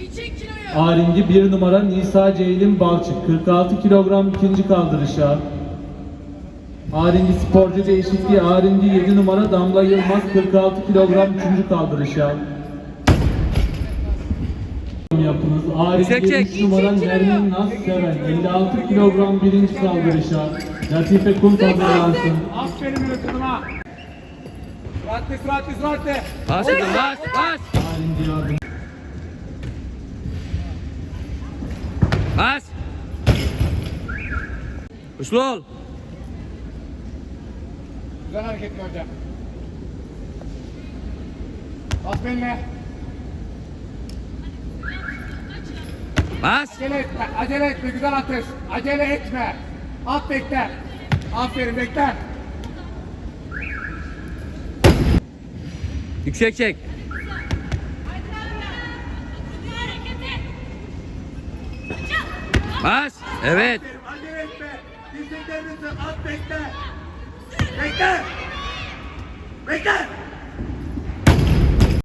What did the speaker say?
Bir çek kiloyu. A ringi 1 numara Nisa Ceylin Balçık 46 kilogram ikinci kaldırışa. A ringi sporcu değişikliği A ringi 7 numara Damla Yılmaz 46 kilogram üçüncü kaldırışa. Yapınız. A Yüksek ringi çek. 3 numara Nermin Naz Seven 56 kilogram birinci kaldırışa. Latife Kunt hazırlansın. Aferin benim kızıma. Süratli süratli süratli. Bas bas bas. Bas. Uslu ol. Güzel hareketli hocam. Bas benimle. Bas. Acele etme, acele etme. Güzel atış. Acele etme. At bekle. Aferin bekle. Yüksek çek. Bas. Evet. Acele etme. Dirseklerinizi at bekle. Bekle. Bekle.